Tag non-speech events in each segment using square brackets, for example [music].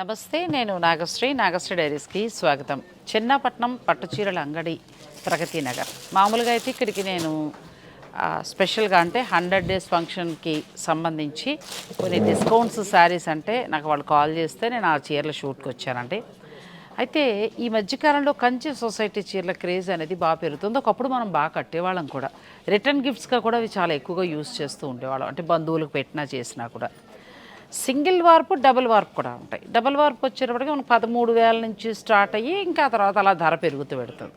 నమస్తే నేను నాగశ్రీ. నాగశ్రీ డైరీస్కి స్వాగతం. చిన్నపట్నం పట్టు చీరల అంగడి ప్రగతి నగర్. మామూలుగా అయితే ఇక్కడికి నేను స్పెషల్గా అంటే హండ్రెడ్ డేస్ ఫంక్షన్కి సంబంధించి కొన్ని డిస్కౌంట్స్ శారీస్ అంటే నాకు వాళ్ళు కాల్ చేస్తే నేను ఆ చీరల షూట్కి వచ్చానండి. అయితే ఈ మధ్యకాలంలో కంచి సొసైటీ చీరల క్రేజ్ అనేది బాగా పెరుగుతుంది. ఒకప్పుడు మనం బాగా కట్టేవాళ్ళం కూడా. రిటర్న్ గిఫ్ట్స్గా కూడా అవి చాలా ఎక్కువగా యూస్ చేస్తూ ఉండేవాళ్ళం. అంటే బంధువులకు పెట్టినా చేసినా కూడా. సింగిల్ వార్పు డబుల్ వార్పు కూడా ఉంటాయి. డబుల్ వార్పు వచ్చేటప్పటికి మనకు పదమూడు వేల నుంచి స్టార్ట్ అయ్యి ఇంకా తర్వాత అలా ధర పెరుగుతూ పెడుతుంది.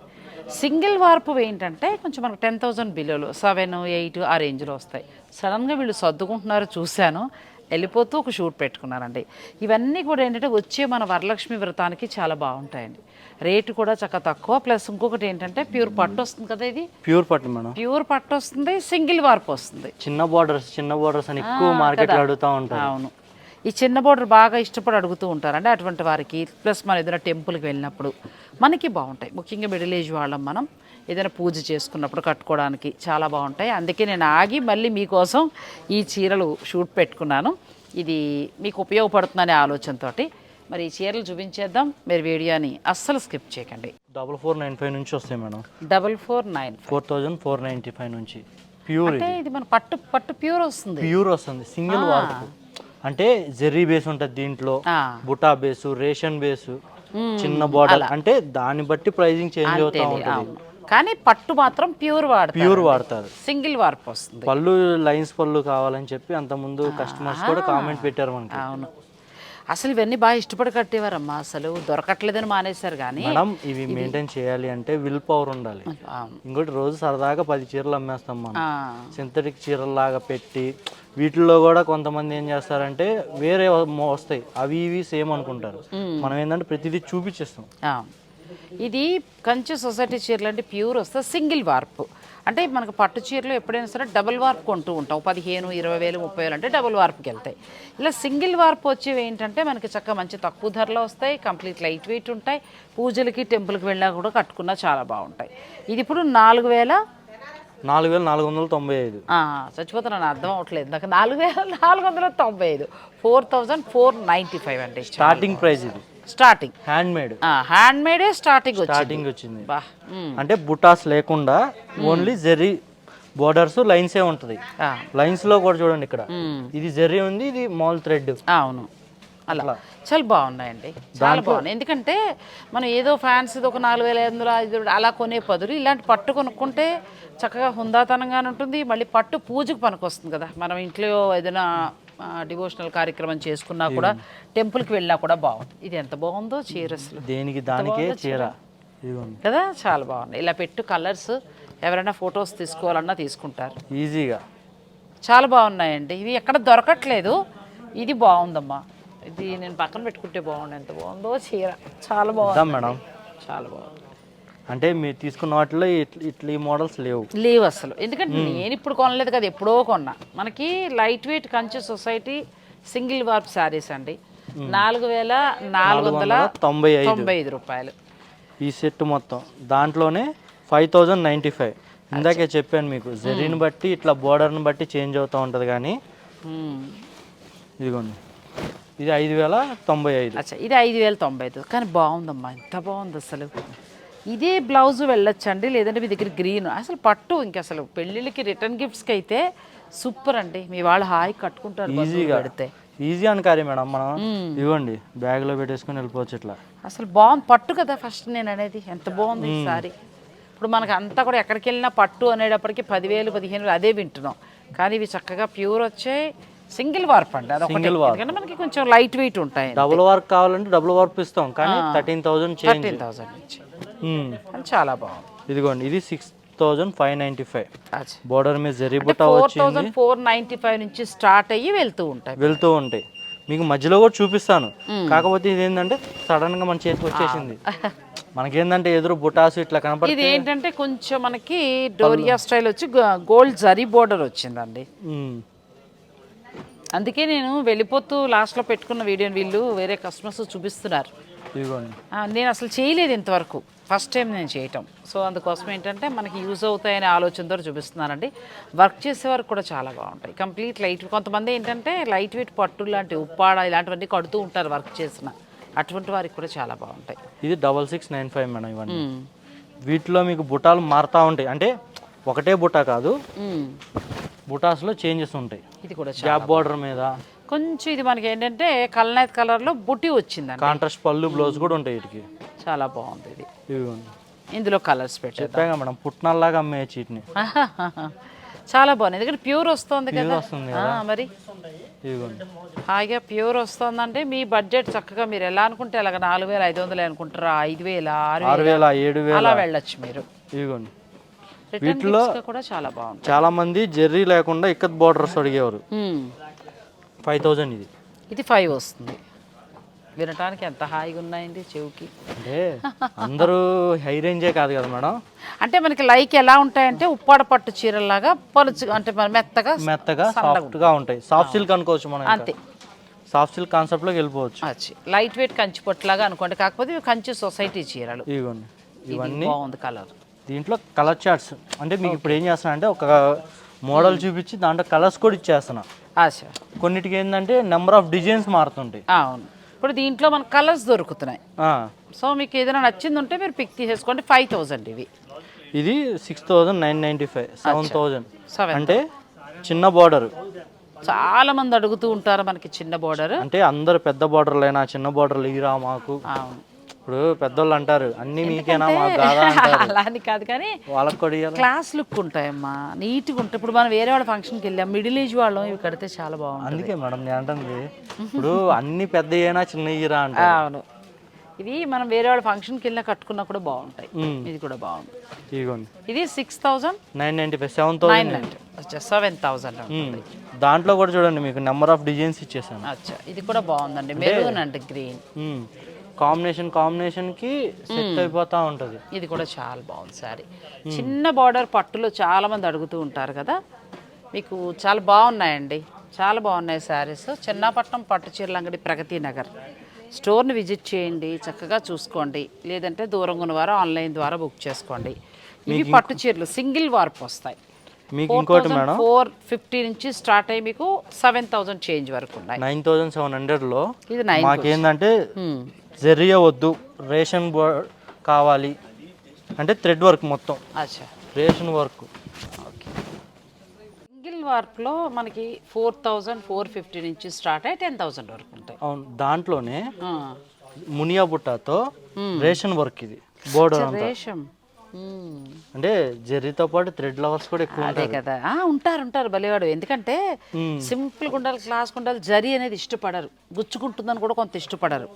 సింగిల్ వార్పు ఏంటంటే కొంచెం మనకు టెన్ థౌసండ్ బిలోలు సెవెన్ ఎయిట్ ఆ రేంజ్లో వస్తాయి. సడన్గా వీళ్ళు సర్దుకుంటున్నారు చూశాను. వెళ్ళిపోతూ ఒక షూట్ పెట్టుకున్నారండి. ఇవన్నీ కూడా ఏంటంటే వచ్చే మన వరలక్ష్మి వ్రతానికి చాలా బాగుంటాయండి. రేటు కూడా చక్కగా తక్కువ. ప్లస్ ఇంకొకటి ఏంటంటే ప్యూర్ పట్టు వస్తుంది కదా ఇది? ప్యూర్ పట్టు మేడం. ప్యూర్ పట్టు వస్తుంది సింగిల్ వార్పు వస్తుంది. చిన్న బార్డర్స్ చిన్న బార్డర్స్ అని ఎక్కువ మార్కెట్లో అడుగుతూ ఉంటారు. అవును. ఈ చిన్న బోర్డర్ బాగా ఇష్టపడి అడుగుతూ ఉంటారండి అటువంటి వారికి. ప్లస్ మనం ఏదైనా టెంపుల్కి వెళ్ళినప్పుడు మనకి బాగుంటాయి. ముఖ్యంగా మిడిల్ ఏజ్ వాళ్ళం మనం ఏదైనా పూజ చేసుకున్నప్పుడు కట్టుకోవడానికి చాలా బాగుంటాయి. అందుకే నేను ఆగి మళ్ళీ మీకోసం ఈ చీరలు షూట్ పెట్టుకున్నాను. ఇది మీకు ఉపయోగపడుతుందనే ఆలోచనతోటి. మరి ఈ చీరలు చూపించేద్దాం. మీరు వీడియోని అస్సలు స్కిప్ చేయకండి. డబల్ ఫోర్ నైన్ ఫైవ్ నుంచి వస్తాయి madam. Double four nine four thousand four ninety five నుంచి. ప్యూర్ అంటే ఇది. మన పట్టు పట్టు ప్యూర్ వస్తుంది. ప్యూర్ వస్తుంది. సింగిల్ వార్పు. అంటే జెర్రీ బేస్ ఉంటుంది దీంట్లో. బుటా బేసు రేషన్ బేసు చిన్న బార్డర్ అంటే దాన్ని బట్టి ప్రైజింగ్ చేంజ్ అవుతా ఉంటుంది. కానీ పట్టు మాత్రం ప్యూర్ వాడతారు. ప్యూర్ వాడతారు. సింగిల్ వార్పు వస్తుంది. పళ్ళు లైన్స్ పళ్ళు కావాలని చెప్పి అంత ముందు కస్టమర్స్ కూడా కామెంట్ పెట్టారు మనకి. అవును. అసలు ఇవన్నీ బాగా ఇష్టపడి కట్టేవారమ్మా. అసలు దొరకట్లేదని మానేశారు కానీ మేడం ఇవి మెయింటైన్ చేయాలి అంటే విల్ పవర్ ఉండాలి. ఇంకోటి రోజు సరదాగా పది చీరలు అమ్మేస్తాం మనం. సింథటిక్ చీరల్లాగా పెట్టి వీటిల్లో కూడా కొంతమంది ఏం చేస్తారంటే వేరే వస్తాయి. అవి ఇవి సేమ్ అనుకుంటారు. మనం ఏంటంటే ప్రతిదీ చూపించేస్తాం. ఇది కంచి సొసైటీ చీరలు అంటే ప్యూర్ వస్తే సింగిల్ వార్పు. అంటే మనకు పట్టు చీరలు ఎప్పుడైనా సరే డబుల్ వార్పు కొంటూ ఉంటాం. పదిహేను ఇరవై వేలు ముప్పై వేలు అంటే డబుల్ వార్పుకి వెళ్తాయి. ఇలా సింగిల్ వార్పు వచ్చేవి ఏంటంటే మనకి చక్కగా మంచి తక్కువ ధరలో వస్తాయి. కంప్లీట్ లైట్ వెయిట్ ఉంటాయి. పూజలకి టెంపుల్కి వెళ్ళినా కూడా కట్టుకున్నా చాలా బాగుంటాయి. ఇది ఇప్పుడు నాలుగు వేల నాలుగు వేల నాలుగు వందల తొంభై ఐదు. చచ్చిపోతున్నాను అర్థం అవ్వట్లేదు నాకు నాలుగు వేల నాలుగు వందల తొంభై ఐదు. Four thousand four ninety five అండి స్టార్టింగ్ ప్రైస్ ఇది. Starting hand made hand May Day starting starting వచ్చింది. అంటే బుటాస్ లేకుండా ఓన్లీ జెర్రీ బోర్డర్స్ లైన్సే ఉంటుంది. ఆ, లైన్స్లో కూడా చూడండి ఇక్కడ. ఇది జెర్రీ ఉంది ఇది మాల్ థ్రెడ్ అవును. అలా. చాలా బాగున్నాయండి. చాలా బాగున్నాయి. ఎందుకంటే మనం ఏదో ఫ్యాన్స్ ఒక నాలుగు వేల ఐదు వందలు అలా కొనే పదులు ఇలాంటి పట్టు కొనుక్కుంటే చక్కగా హుందాతనంగానే ఉంటుంది. మళ్ళీ పట్టు పూజకు పనికొస్తుంది కదా. మనం ఇంట్లో ఏదైనా డివోషనల్ కార్యక్రమం చేసుకున్నా కూడా టెంపుల్కి వెళ్ళినా కూడా బాగుంటుంది. ఇది ఎంత బాగుందో చీర అసలు. దేనికి దానికే చీర. కదా? చాలా బాగుంది ఇలా పెట్టు కలర్స్ ఎవరైనా ఫొటోస్ తీసుకోవాలన్నా తీసుకుంటారు. ఈజీగా. చాలా బాగున్నాయండి. ఇవి ఎక్కడ దొరకట్లేదు. ఇది బాగుందమ్మా. ఇది నేను పక్కన పెట్టుకుంటే బాగుండు. ఎంత బాగుందో చీర. చాలా బాగుంది. మేడం. చాలా బాగుంది. అంటే మీరు తీసుకున్న వాటిలో ఇట్ల ఈ మోడల్స్ లేవు. లేవు అసలు. ఎందుకంటే నేను ఇప్పుడు కొనలేదు కదా ఎప్పుడో కొన్నా. మనకి light weight Kanchi society single warp saris అండి. నాలుగు వేల నాలుగు వందల తొంభై ఐదు. తొంభై ఐదు రూపాయలు. ఈ సెట్ మొత్తం. దాంట్లోనే ఫైవ్ థౌజండ్ నైంటీ ఫైవ్. ఇందాకే చెప్పాను మీకు జరీని బట్టి ఇట్లా బోర్డర్ని బట్టి చేంజ్ అవుతూ ఉంటుంది కానీ. ఇదిగోండి. ఇది ఐదు వేల తొంభై ఐదు. అచ్చా ఇది ఐదు వేల తొంభై ఐదు. కానీ బాగుందమ్మా ఎంత బాగుంది అసలు. ఇదే బ్లౌజ్ వెళ్ళొచ్చండి లేదంటే మీ దగ్గర గ్రీన్. అసలు పట్టు ఇంక అసలు పెళ్ళిళ్ళకి రిటర్న్ గిఫ్ట్స్కి అయితే సూపర్ అండి. మీ వాళ్ళు హాయి కట్టుకుంటారు ఈజీగా పెడితే. ఈజీ అనుకారి మేడం మనం ఇవ్వండి. బ్యాగ్లో పెట్టేసుకొని వెళ్ళిపోవచ్చు ఇట్లా. అసలు బాగుంది పట్టు కదా ఫస్ట్ నేను అనేది. ఎంత బాగుంది ఈ సారీ ఇప్పుడు మనకు అంతా కూడా ఎక్కడికి వెళ్ళినా పట్టు అనేటప్పటికి పదివేలు పదిహేను అదే వింటున్నాం. కానీ ఇవి చక్కగా ప్యూర్ వచ్చాయి. సింగిల్ వార్ప్ అండి అదొకటి ఎందుకంటే మనకి కొంచెం లైట్ వెయిట్ ఉంటాయి డబుల్ వర్క్ కావాలంటే డబుల్ వర్క్ ఇస్తాం కానీ థర్టీన్ చేంజ్ థర్టీన్ థౌసండ్ నుంచి కానీ చాలా బాగుంది. ఇదిగోండి ఇది six thousand five ninety five border మీద జరీ అంటే బుట్ట ఫోర్ వచ్చి థౌజండ్ ఫోర్ నైంటీ ఫైవ్ నుంచి స్టార్ట్ అయ్యి వెళ్తూ ఉంటాయి. వెళ్తూ ఉంటాయి. మీకు మధ్యలో కూడా చూపిస్తాను. కాకపోతే ఇది ఏంటంటే సడన్గా మన చేతికి వచ్చేసింది. మనకేందంటే ఎదురు బుటాసు ఇట్లా కనపడి ఇది ఏంటంటే కొంచెం మనకి డోరియా స్టైల్ వచ్చి గోల్డ్ జరీ బోర్డర్ వచ్చిందండి. అందుకే నేను వెళ్ళిపోతూ లాస్ట్లో పెట్టుకున్న వీడియోని వీళ్ళు వేరే కస్టమర్స్ చూపిస్తున్నారు. నేను అసలు చేయలేదు ఇంతవరకు. ఫస్ట్ టైం నేను చేయటం. సో అందుకోసం ఏంటంటే మనకి యూజ్ అవుతాయనే ఆలోచనతో చూపిస్తున్నానండి. వర్క్ చేసేవారు కూడా చాలా బాగుంటాయి. కంప్లీట్ లైట్ కొంతమంది ఏంటంటే లైట్ వెయిట్ పట్టు లాంటి ఉప్పాడ ఇలాంటివన్నీ కడుతూ ఉంటారు వర్క్ చేసిన. అటువంటి వారికి కూడా చాలా బాగుంటాయి. ఇది double six nine five madam ఇవన్నీ. వీటిలో మీకు బుటాలు మారుతూ ఉంటాయి. అంటే ఒకటే బుట్ట కాదు. బుటాస్లో చేంజెస్ ఉంటాయి. ఇది కూడా గ్యాప్ బార్డర్ మీద. కొంచెం ఇది మనకి ఏంటంటే కల్నాథ్ కలర్లో బుట్టి వచ్చిందండి. కాంట్రాస్ట్ పళ్ళు బ్లౌజ్ కూడా ఉంటాయి వీటికి. చాలా బాగుంది ఇది. ఇందులో కలర్స్ చెప్పాగా మేడం పుట్నాల్లాగా అమ్మేయచ్చు వీటిని. [laughs] చాలా బాగుంది. ఎందుకంటే ప్యూర్ వస్తుంది కదా. మరి. హాయిగా ప్యూర్ వస్తుందంటే మీ బడ్జెట్ చక్కగా మీరు ఎలా అనుకుంటే అలాగ నాలుగు వేల ఐదు వందలు అనుకుంటారా? ఐదు వేల? ఆరు వేల ఏడు వేల. అలా వెళ్ళొచ్చు మీరు. ఇదిగోండి. కూడా చాలా బాగుంది చాలా మంది జెర్రీ లేకుండా ఇక్కత్ బార్డర్స్ అడిగేవారు. ఫైవ్ థౌజండ్ ఇది. ఇది ఫైవ్ వస్తుంది. వినటానికి ఎంత హాయిగా ఉన్నాయండి చెవుకి. అంటే అందరూ హై రేంజే కాదు కదా మేడం. అంటే మనకి లైక్ ఎలా ఉంటాయంటే ఉప్పాడ పట్టు చీరలాగా పలుచు అంటే మన మెత్తగా మెత్తగా సాఫ్ట్గా ఉంటాయి. సాఫ్ట్ సిల్క్ అనుకోవచ్చు మనం అంతే. సాఫ్ట్ సిల్క్ కాన్సెప్ట్లోకి వెళ్ళిపోవచ్చు. వచ్చి లైట్ వెయిట్ కంచి పట్టులాగా అనుకోండి. కాకపోతే కంచి సొసైటీ చీరలు. ఇది ఇవన్నీ బాగుంది కలర్. దీంట్లో కలర్ చార్ట్స్ అంటే మీకు ఇప్పుడు ఏం చేస్తున్నా అంటే ఒక మోడల్ చూపించి దాంట్లో కలర్స్ కూడా ఇచ్చేస్తున్నా. కొన్నిటికి ఏంటంటే నెంబర్ ఆఫ్ డిజైన్స్ మారుతుంటాయి. అవును. ఇప్పుడు దీంట్లో మనకు కలర్స్ దొరుకుతున్నాయి. సో మీకు ఏదైనా నచ్చింది ఉంటే మీరు పిక్ తీసేసుకోండి. ఫైవ్ థౌజండ్ ఇవి. ఇది six thousand nine ninety five seven thousand అంటే చిన్న బార్డర్ చాలా మంది అడుగుతూ ఉంటారు మనకి చిన్న బోర్డర్ అంటే అందరు పెద్ద బార్డర్లు అయినా చిన్న బార్డర్లు ఇరా మాకు. అవును. ఇప్పుడు పెద్దోళ్ళు అంటారు అన్ని మీకేనా మాకు కాదా [laughs] అంటారు. అలా అని కాదు కానీ వాళ్ళకి కూడా ఇయ్యాలా? క్లాస్ లుక్ ఉంటాయమ్మా నీట్గా ఉంటాయి. ఇప్పుడు మనం వేరే వాళ్ళ ఫంక్షన్కి వెళ్ళాం మిడిల్ ఏజ్ వాళ్ళం ఇవి కడితే చాలా బాగుంటుంది. అందుకే మేడం నేను అంటుంది ఇప్పుడు అన్ని పెద్ద అయినా చిన్న ఇరా అంట అవును. ఇవి మనం వేరే వాళ్ళ ఫంక్షన్కి వెళ్ళినా కట్టుకున్నా కూడా బాగుంటాయి. ఇది కూడా బాగుంది ఇదిగోండి. ఇది six thousand nine ninety five seven nine thousand nine seven thousand దాంట్లో కూడా చూడండి మీకు నెంబర్ ఆఫ్ డిజైన్స్ ఇచ్చేసాను. అచ్చా ఇది కూడా బాగుందండి. Maroon and green. కాంబినేషన్ కాంబినేషన్కి సెట్ అయిపోతూ ఉంటుంది. ఇది కూడా చాలా బాగుంది సారీ. చిన్న బార్డర్ పట్టులో చాలా మంది అడుగుతూ ఉంటారు కదా. మీకు చాలా బాగున్నాయండి. చాలా బాగున్నాయి శారీస్ చిన్నపట్నం పట్టు చీరల అంగడి ప్రగతి నగర్. స్టోర్ని విజిట్ చేయండి చక్కగా చూసుకోండి. లేదంటే దూరంగా ఉన్నవారు ఆన్లైన్ ద్వారా బుక్ చేసుకోండి. ఇవి పట్టు చీరలు సింగిల్ వార్ప్ వస్తాయి. మీకు ఇంకోటి మేడం? ఫోర్ ఫిఫ్టీ నుంచి స్టార్ట్ అయ్యి మీకు సెవెన్ థౌసండ్ చేంజ్ వరకు ఉన్నాయి. నైన్ థౌజండ్ సెవెన్ హండ్రెడ్లో ఇది నైన్ మాకేందంటే జెర్రియా వద్దు రేషన్ బోర్డ్ కావాలి. అంటే థ్రెడ్ వర్క్ మొత్తం. అచ్చా. రేషన్ వర్క్. ఓకే. సింగిల్ వార్ప్లో మనకి ఫోర్ థౌజండ్ ఫోర్ ఫిఫ్టీ నుంచి స్టార్ట్ అయ్యి టెన్ థౌజండ్ వరకు ఉంటాయి. అవును. దాంట్లోనే. మునియా బుట్టాతో రేషన్ వర్క్ ఇది. బోర్డర్ అంతా. రేషం మ్మ్. అంటే జెర్రీతో పాటు థ్రెడ్ లవర్స్ కూడా ఎక్కువ అదే కదా. ఆ, ఉంటారు ఉంటారు భలేవాడు. ఎందుకంటే సింపుల్ గుండాలి క్లాస్ గుండాలి జరి అనేది ఇష్టపడరు. గుచ్చుకుంటుందని కూడా కొంత ఇష్టపడరు.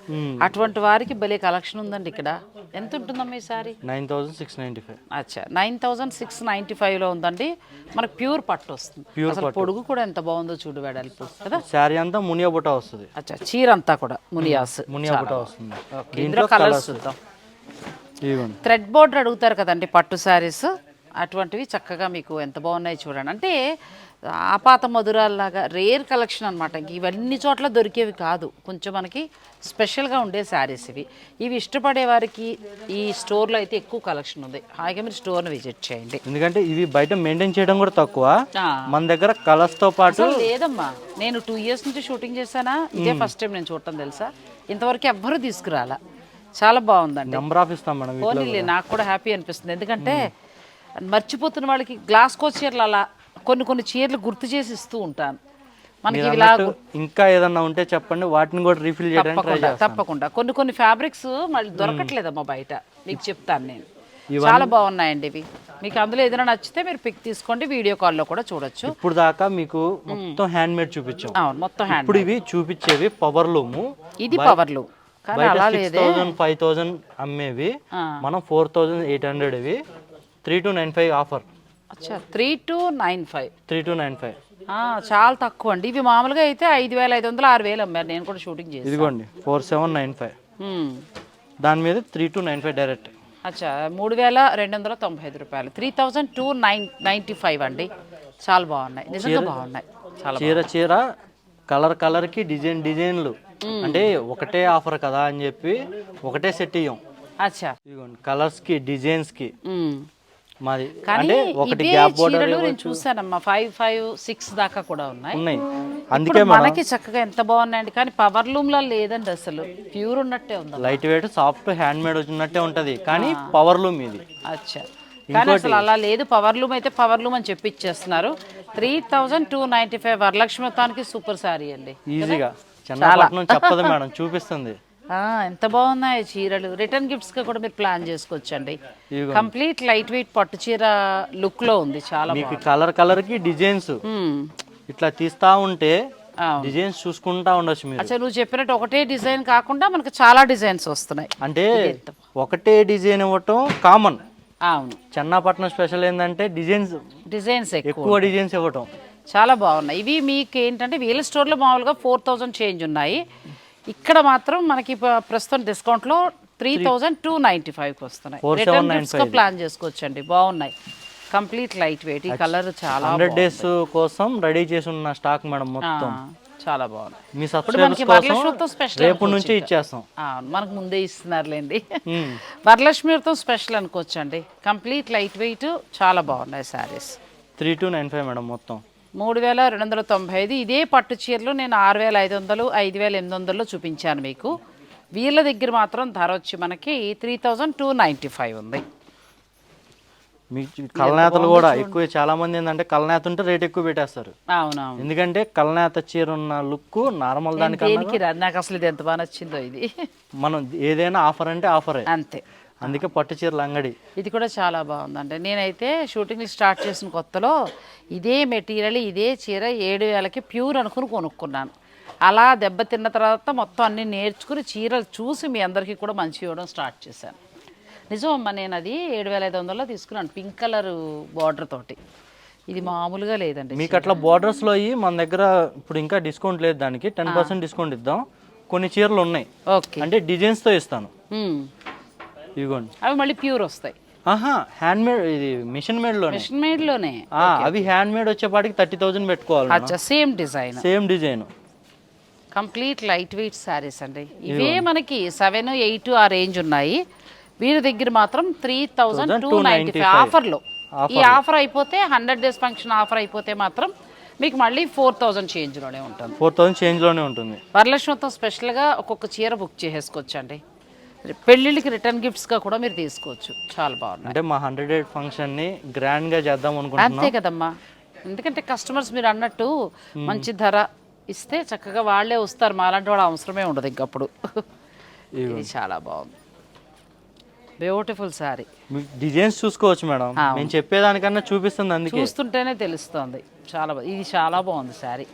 అటువంటి వారికి భలే కలెక్షన్ ఉందండి ఇక్కడ. ఎంత ఉంటుందమ్మా ఈ sari? Nine thousand six ninety five. అచ్చా నైన్ థౌజండ్ సిక్స్ నైంటీ ఫైవ్లో ఉందండి. మనకు ప్యూర్ పట్టు వస్తుంది. అసలు పొడుగు కూడా ఎంత బాగుందో చూడు వెడల్పు కదా. శారీ అంతా మునియా బుట్ట వస్తుంది. అచ్చా చీర అంతా కూడా మునియాస్. మునియా బుట్ట వస్తుంది. ఇందులో కలర్స్ చూద్దాం. థ్రెడ్ బోర్డర్ అడుగుతారు కదండి పట్టు శారీస్ అటువంటివి చక్కగా మీకు ఎంత బాగున్నాయి చూడండి. అంటే ఆపాత మధురాల్లాగా రేర్ కలెక్షన్ అనమాట ఇవన్నీ చోట్ల దొరికేవి కాదు. కొంచెం మనకి స్పెషల్గా ఉండే శారీస్ ఇవి. ఇవి ఇష్టపడే వారికి ఈ స్టోర్లో అయితే ఎక్కువ కలెక్షన్ ఉంది. హాయిగా మీరు స్టోర్ని విజిట్ చేయండి. ఎందుకంటే ఇవి బయట మెయింటైన్ చేయడం కూడా తక్కువ. మన దగ్గర కలర్స్తో పాటు లేదమ్మా. నేను టూ ఇయర్స్ నుంచి షూటింగ్ చేశానా? ఇదే ఫస్ట్ టైం నేను చూడటం తెలుసా? ఇంతవరకు ఎవ్వరూ తీసుకురాలా. చాలా బాగుందండి. నెంబర్ ఆఫ్ ఇస్తాం మేడం పోనీలే నాకు కూడా హ్యాపీ అనిపిస్తుంది. ఎందుకంటే మర్చిపోతున్న వాళ్ళకి గ్లాస్కో చీరలు అలా కొన్ని కొన్ని చీరలు గుర్తు చేసి ఇస్తూ ఉంటాను. మనకి ఇలా ఇంకా ఏదన్నా ఉంటే చెప్పండి వాటిని కూడా రీఫిల్ తప్పకుండా తప్పకుండా. కొన్ని కొన్ని ఫ్యాబ్రిక్స్ మళ్ళీ దొరకట్లేదమ్మా బయట. మీకు చెప్తాను నేను. చాలా బాగున్నాయండి ఇవి. మీకు అందులో ఏదైనా నచ్చితే మీరు పిక్ తీసుకోండి వీడియో కాల్లో కూడా చూడొచ్చు. ఇప్పుడు దాకా మీకు మొత్తం హ్యాండ్ మేడ్ చూపించాం. అవును మొత్తం హ్యాండ్ ఇప్పుడు ఇవి చూపించేవి పవర్ లూము ఇది పవర్లు కానీ బయట సిక్స్ థౌసండ్ ఫైవ్ థౌసండ్ అమ్మేవి. మనం ఫోర్ థౌసండ్ ఎయిట్ హండ్రెడ్ ఇవి. Three two nine five offer అచ్చా three two nine five three two nine five చాలా తక్కువ అండి. ఇవి మామూలుగా అయితే ఐదు వేల ఐదు వందలు ఆరు వేలు అమ్మారు. నేను కూడా షూటింగ్ చేసి ఇదిగోండి ఫోర్ సెవెన్ నైన్ ఫైవ్ దాని మీద three two nine five direct అచ్చా మూడు వేల రెండు వందల తొంభై ఐదు రూపాయలు. Three thousand two nine ninety five అండి. చాలా బాగున్నాయి. నిజంగా బాగున్నాయి. చాలా చీర చీర కలర్ కలర్కి డిజైన్ డిజైన్లు. అంటే ఒకటే ఆఫర్ కదా అని చెప్పి ఒకటే సెట్ ఇయ్యం. అచ్చా. ఇదిగోండి కలర్స్కి డిజైన్స్కి. మాది అంటే ఒకటి గ్యాప్ బోర్డర్ నేను చూసానమ్మా ఫైవ్ ఫైవ్ సిక్స్ దాకా కూడా ఉన్నాయి. ఉన్నాయి. అందుకే మనకి చక్కగా ఎంత బాగున్నాయండి కానీ పవర్ లూమ్లో లేదండి అసలు. ప్యూర్ ఉన్నట్టే ఉంది light weight soft hand made వచ్చినట్టే ఉంటది. కానీ పవర్ లూమ్ ఇది. అచ్చా. కానీ అసలు అలా లేదు. పవర్ లూమ్ అయితే పవర్ లూమ్ అని చెప్పి ఇచ్చేస్తున్నారు three thousand two ninety five Varalakshmi మొత్తానికి సూపర్ సారీ అండి ఈజీగా చెప్పదు మేడం చూపిస్తుంది. [laughs] ఎంత బాగున్నాయి చీరలు. రిటర్న్ గిఫ్ట్స్గా కూడా మీరు ప్లాన్ చేసుకోవచ్చండి. కంప్లీట్ లైట్ వెయిట్ పట్టు చీర లుక్లో ఉంది. చాలా మీకు కలర్ కలర్కి డిజైన్స్. ఇట్లా తీస్తా ఉంటే. డిజైన్స్ చూసుకుంటా ఉండొచ్చు మీరు. అచ్చా నువ్వు చెప్పినట్టు ఒకటే డిజైన్ కాకుండా మనకు చాలా డిజైన్స్ వస్తున్నాయి. అంటే ఒకటే డిజైన్ ఇవ్వటం కామన్. అవును. చెన్నాపట్నం స్పెషల్ ఏంటంటే డిజైన్స్ డిజైన్స్ ఎక్కువ డిజైన్స్ ఇవ్వటం. చాలా బాగున్నాయి. ఇవి మీకు ఏంటంటే వీళ్ళ స్టోర్లో మామూలుగా ఫోర్ థౌజండ్ చేంజ్ ఉన్నాయి. ఇక్కడ మాత్రం మనకి ప్రస్తుతం డిస్కౌంట్లో త్రీ థౌజండ్ టూ నైంటీ ఫైవ్కి వస్తున్నాయి. రిటర్న్ గిఫ్ట్స్గా ప్లాన్ చేసుకోవచ్చండి. బాగున్నాయి. Complete light weight. ఈ కలర్ చాలా హండ్రెడ్ డేస్ కోసం రెడీ చేసి ఉన్న స్టాక్ మేడం మొత్తం. చాలా బాగున్నాయి మీ సబ్స్క్రైబర్స్ కోసం రేపు నుంచి ఇచ్చేస్తాం. మనకు ముందే ఇస్తున్నారులేండి. మ్మ్. వరలక్ష్మితో స్పెషల్ అనుకోవచ్చండి. కంప్లీట్ లైట్ వెయిట్ చాలా బాగున్నాయి saris three two nine five madam మొత్తం. మూడు వేల రెండు వందల తొంభై ఐదు. ఇదే పట్టు చీరలు నేను ఆరు వేల ఐదు వందలు ఐదు వేల ఎనిమిది వందల్లో చూపించాను మీకు. వీళ్ళ దగ్గర మాత్రం ధర వచ్చి మనకి three thousand two ninety five ఉంది. మీ కలనేతలు కూడా ఎక్కువ చాలా మంది ఏంటంటే కలనేత ఉంటే రేట్ ఎక్కువ పెట్టేస్తారు. అవునవును. ఎందుకంటే కలనేత చీర ఉన్న లుక్ నార్మల్ దానికన్నా నాకు అసలు ఇది ఎంత బాగా నచ్చిందో ఇది. మనం ఏదైనా ఆఫర్ అంటే ఆఫరే. అంతే. అందుకే పట్టు చీరల అంగడి. ఇది కూడా చాలా బాగుందండి. నేనైతే షూటింగ్ స్టార్ట్ చేసిన కొత్తలో ఇదే మెటీరియల్ ఇదే చీర ఏడు వేలకి ప్యూర్ అనుకుని కొనుక్కున్నాను. అలా దెబ్బతిన్న తర్వాత మొత్తం అన్ని నేర్చుకుని చీరలు చూసి మీ అందరికీ కూడా మంచి ఇవ్వడం స్టార్ట్ చేశాను. నిజం అమ్మ నేను అది ఏడు వేల ఐదు వందల్లో తీసుకున్నాను పింక్ కలర్ బార్డర్ తోటి. ఇది మామూలుగా లేదండి మీకు అట్లా borders లో అయ్యి మన దగ్గర ఇప్పుడు ఇంకా డిస్కౌంట్ లేదు దానికి టెన్ పర్సెంట్ డిస్కౌంట్ ఇద్దాం. కొన్ని చీరలు ఉన్నాయి. ఓకే. అంటే డిజైన్స్తో ఇస్తాను. ఇదిగోండి. అవి మళ్ళీ ప్యూర్ వస్తాయి. ఆహా హ్యాండ్ మేడ్ ఇది మిషన్ మేడ్లోనే. మిషన్ మేడ్లోనే ఆ, అవి హ్యాండ్ మేడ్ వచ్చేపాటికి థర్టీ థౌజండ్ పెట్టుకోవాలి అచ్చా same design same design complete light weight saris అండి. ఇవే మనకి సెవెన్ ఎయిట్ ఆ రేంజ్ ఉన్నాయి. వీరి దగ్గర మాత్రం three thousand two ninety five ఆఫర్లో. ఈ ఆఫర్ అయిపోతే హండ్రెడ్ డేస్ ఫంక్షన్ ఆఫర్ అయిపోతే మాత్రం మీకు మళ్ళీ ఫోర్ థౌజండ్ చేంజ్లోనే ఉంటుంది. ఫోర్ థౌజండ్ చేంజ్లోనే ఉంటుంది. వరలక్ష్మితో స్పెషల్గా ఒక్కొక్క చీర బుక్ చేసేసుకోవచ్చండి. పెళ్ళిళ్ళకి రిటర్న్ గిఫ్ట్స్గా కూడా మీరు తీసుకోవచ్చు. చాలా బాగున్నాయి. అంటే మా హండ్రెడ్ ఎయిట్ ఫంక్షన్ని గ్రాండ్గా చేద్దాం అనుకుంటున్నాం. అంతే కదమ్మా. ఎందుకంటే కస్టమర్స్ మీరు అన్నట్టు మంచి ధర ఇస్తే చక్కగా వాళ్ళే వస్తారు. మాలాంటి వాళ్ళ అవసరమే ఉండదు ఇంకప్పుడు. ఇది చాలా బాగుంది. బ్యూటిఫుల్ మీకు డిజైన్స్ చూసుకోవచ్చు మేడం. నేను చెప్పేదానికన్నా చూపిస్తుంది అందుకే. చూస్తుంటేనే తెలుస్తుంది. చాలా ఇది చాలా బాగుంది శారీ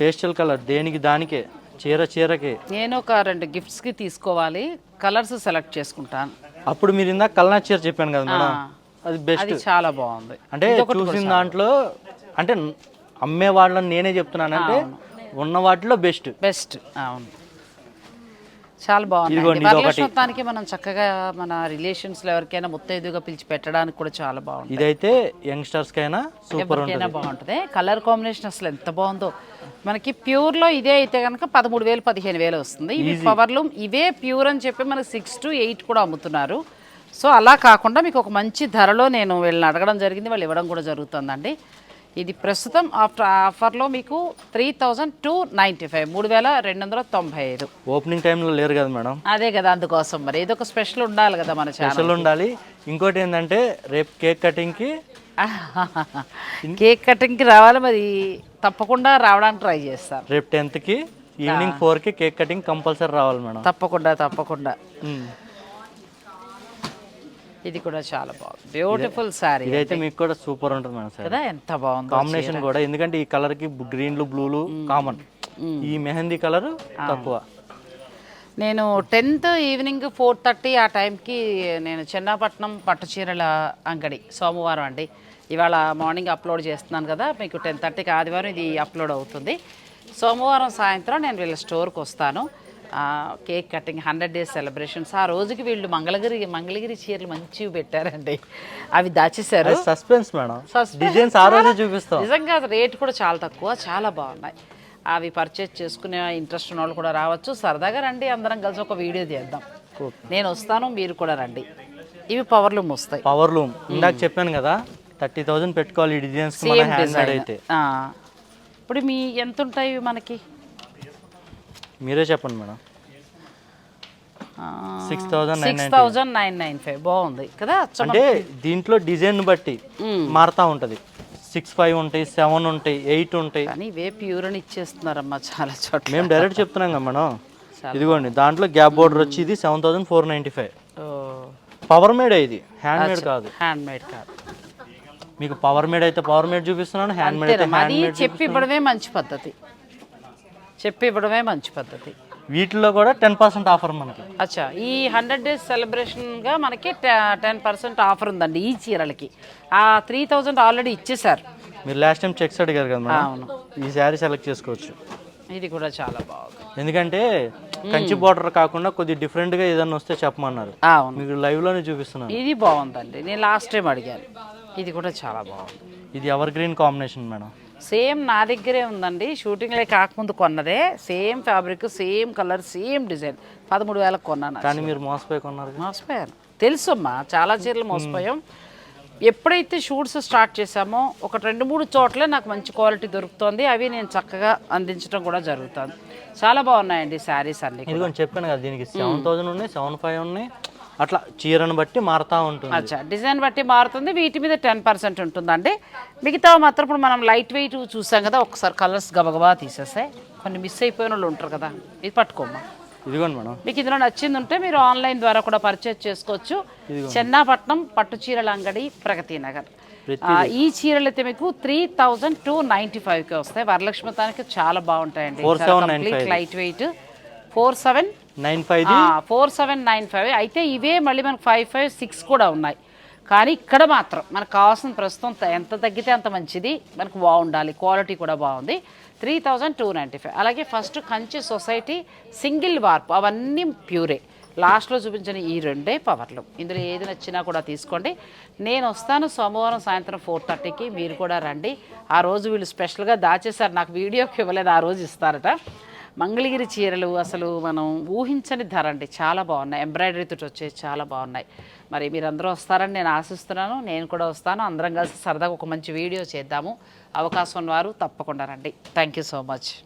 పేస్టల్ కలర్ దేనికి దానికే? చీర చీరకే. నేను ఒక రెండు గిఫ్ట్స్కి తీసుకోవాలి. కలర్స్ సెలెక్ట్ చేసుకుంటాను. అప్పుడు మీరు ఇందాక కల్నా చీర చెప్పాను కదా మేడం. అది బెస్ట్ చాలా బాగుంది. అంటే చూసిన దాంట్లో అంటే అమ్మే వాళ్ళని నేనే చెప్తున్నానంటే ఉన్న వాటిలో బెస్ట్ బెస్ట్ అవును. చాలా బాగుంది. వరలక్ష్మత్వానికి మనం చక్కగా మన రిలేషన్స్లో ఎవరికైనా ముత్తైదుగా పిలిచి పెట్టడానికి కూడా చాలా బాగుంది ఇదైతే యంగ్స్టర్స్ కైనా సూపర్ ఎవరికైనా బాగుంటుంది. కలర్ కాంబినేషన్ అసలు ఎంత బాగుందో. మనకి ప్యూర్లో ఇదే అయితే కనుక పదమూడు వేలు పదిహేను వేలు వస్తుంది. ఇవి పవర్లు ఇవే ప్యూర్ అని చెప్పి మనకి సిక్స్ టు ఎయిట్ కూడా అమ్ముతున్నారు. సో అలా కాకుండా మీకు ఒక మంచి ధరలో నేను వీళ్ళని అడగడం జరిగింది. వాళ్ళు ఇవ్వడం కూడా జరుగుతుందండి. ఇది ప్రస్తుతం ఆఫ్టర్ ఆఫర్లో మీకు three thousand two ninety five మూడు వేల రెండు వందల తొంభై ఐదు. ఓపెనింగ్ టైంలో లేరు కదా మేడం? అదే కదా అందుకోసం మరి. ఏదో ఒక స్పెషల్ ఉండాలి కదా మన ఛానల్ స్పెషల్ ఉండాలి. ఇంకోటి ఏంటంటే రేపు కేక్ కటింగ్కి కేక్ కటింగ్కి రావాలి మరి. తప్పకుండా రావడానికి ట్రై చేస్తాను రేపు టెన్త్కి ఈవినింగ్ ఫోర్కి కేక్ కటింగ్ కంపల్సరీ రావాలి మేడం. తప్పకుండా తప్పకుండా. ఇది కూడా చాలా బాగుంది. బ్యూటిఫుల్ శారీ ఇదైతే మీకు కూడా సూపర్ ఉంటుంది మేడం సార్ కదా ఎంత బాగుందో కాంబినేషన్ కూడా. ఎందుకంటే ఈ కలర్కి గ్రీన్లు బ్లూలు కామన్ ఈ మెహందీ కలర్ తక్కువ. నేను టెన్త్ ఈవినింగ్ ఫోర్ థర్టీ ఆ టైంకి నేను చెన్నాపట్నం పట్టు చీరల అంగడి సోమవారం అండి. ఇవాళ మార్నింగ్ అప్లోడ్ చేస్తున్నాను కదా మీకు టెన్ థర్టీకి ఆదివారం ఇది అప్లోడ్ అవుతుంది. సోమవారం సాయంత్రం నేను వీళ్ళ స్టోర్కి వస్తాను. Cake cutting hundred days celebrations. ఆ రోజుకి వీళ్ళు మంగళగిరి మంగళగిరి చీరలు మంచివి పెట్టారండి. అవి దాచేశారు. Suspense madam. డిజైన్స్ ఆ రోజే చూపిస్తాం. నిజంగా రేట్ కూడా చాలా తక్కువ చాలా బాగున్నాయి. అవి పర్చేజ్ చేసుకునే ఇంట్రెస్ట్ ఉన్న వాళ్ళు కూడా రావచ్చు. సరదాగా రండి అందరం కలిసి ఒక వీడియో తీద్దాం. నేను వస్తాను మీరు కూడా రండి. ఇవి పవర్ లూమ్ వస్తాయి. పవర్ లూమ్ ఇందాక చెప్పాను కదా థర్టీ థౌజండ్ పెట్టుకోవాలి ఈ డిజైన్స్ అయితే ఇప్పుడు మీ ఎంత ఉంటాయి మనకి? మీరే చెప్పండి madam. Six thousand nine nine five బాగుంది కదా అంటే దీంట్లో డిజైన్ బట్టి. మారుతూ ఉంటుంది. సిక్స్ ఫైవ్ ఉంటాయి సెవెన్ ఉంటాయి ఎయిట్ ఉంటాయి. కానీ ఇవే ప్యూర్ అని ఇచ్చేస్తున్నారమ్మా చాలా చోట్ల. మేము డైరెక్ట్ చెప్తున్నాం కదా మేడం. ఇదిగోండి దాంట్లో గ్యాప్ బోర్డర్ వచ్చి ఇది seven thousand four ninety five power made ఇది? హ్యాండ్ మేడ్ కాదు. హ్యాండ్ మేడ్ కాదు. మీకు పవర్ మేడ్ అయితే పవర్ మేడ్ చూపిస్తున్నాను హ్యాండ్ మేడ్ అయితే చెప్పి ఇవ్వడమే మంచి పద్ధతి. చెప్పి ఇవ్వడమే మంచి పద్ధతి. వీటిలో కూడా టెన్ పర్సెంట్ ఆఫర్ మనకి. అచ్చా ఈ హండ్రెడ్ డేస్ సెలబ్రేషన్గా మనకి టెన్ పర్సెంట్ ఆఫర్ ఉందండి ఈ చీరలకి. ఆ త్రీ థౌజండ్ ఆల్రెడీ ఇచ్చేసారు మీరు లాస్ట్ టైం చెక్స్ అడిగారు కదా అవును. ఈ శారీ సెలెక్ట్ చేసుకోవచ్చు. ఇది కూడా చాలా బాగుంది. ఎందుకంటే కంచి బార్డర్ కాకుండా కొద్ది different గా ఏదన్నా వస్తే చెప్పమన్నారు. మీకు live లోనే చూపిస్తున్నాను. ఇది బాగుందండి. నేను లాస్ట్ టైం అడిగాను. ఇది కూడా చాలా బాగుంది. ఇది evergreen combination madam. Same నా దగ్గరే ఉందండి. షూటింగ్లో కాకముందు కొన్నదే. Same fabric same colour same design. పదమూడు వేలకు కొన్నాను కానీ మీరు మోసపోయి కొన్నారు మోసపోయాను. తెలుసమ్మా చాలా చీరలు మోసపోయాం. ఎప్పుడైతే షూట్స్ స్టార్ట్ చేశామో ఒక రెండు మూడు చోట్ల నాకు మంచి క్వాలిటీ దొరుకుతుంది. అవి నేను చక్కగా అందించడం కూడా జరుగుతుంది. చాలా బాగున్నాయండి శారీస్ అన్ని చెప్పాను కదా దీనికి సెవెన్ థౌసండ్ ఉన్నాయి సెవెన్ ఫైవ్ ఉన్నాయి. అట్లా చీరను బట్టి మారుతా ఉంటుంది. అచ్చా డిజైన్ బట్టి మారుతుంది వీటి మీద టెన్ పర్సెంట్ ఉంటుందండి. మిగతా మాత్రం ఇప్పుడు మనం లైట్ వెయిట్ చూసాం కదా ఒకసారి కలర్స్ గబగబా తీసేస్తాయి కొన్ని మిస్ అయిపోయిన వాళ్ళు ఉంటారు కదా ఇది పట్టుకోమ్మా. ఇదిగోండి మేడం. మీకు ఇందులో నచ్చింది ఉంటే మీరు ఆన్లైన్ ద్వారా కూడా పర్చేజ్ చేసుకోవచ్చు. చెన్నాపట్నం పట్టు చీరల అంగడి ప్రగతి నగర్. ఈ చీరలు అయితే మీకు త్రీ థౌజండ్ టూ నైంటీ ఫైవ్కి వస్తాయి. వరలక్ష్మి తానికి చాలా బాగుంటాయండి. 4795. Light weight. Four seven nine five four seven nine five. అయితే ఇవే మళ్ళీ మనకు ఫైవ్ ఫైవ్ సిక్స్ కూడా ఉన్నాయి. కానీ ఇక్కడ మాత్రం మనకు కావాల్సిన ప్రస్తుతం ఎంత తగ్గితే అంత మంచిది. మనకు బాగుండాలి. క్వాలిటీ కూడా బాగుంది. Three thousand two ninety five. అలాగే first Kanchi society single warp. అవన్నీ ప్యూరే. లాస్ట్లో చూపించిన ఈ రెండే పవర్లు. ఇందులో ఏది నచ్చినా కూడా తీసుకోండి. నేను వస్తాను సోమవారం సాయంత్రం ఫోర్ థర్టీకి. మీరు కూడా రండి. ఆ రోజు వీళ్ళు స్పెషల్గా దాచేశారు. నాకు వీడియోకి ఇవ్వలేదు. ఆ రోజు ఇస్తారట. మంగళగిరి చీరలు అసలు మనం ఊహించని ధర అండి. చాలా బాగున్నాయి. ఎంబ్రాయిడరీతో వచ్చేసి చాలా బాగున్నాయి. మరి మీరందరూ వస్తారని నేను ఆశిస్తున్నాను. నేను కూడా వస్తాను. అందరం కలిసి సరదాగా ఒక మంచి వీడియో చేద్దాము. అవకాశం ఉన్నవారు తప్పకుండా రండి. Thank you so much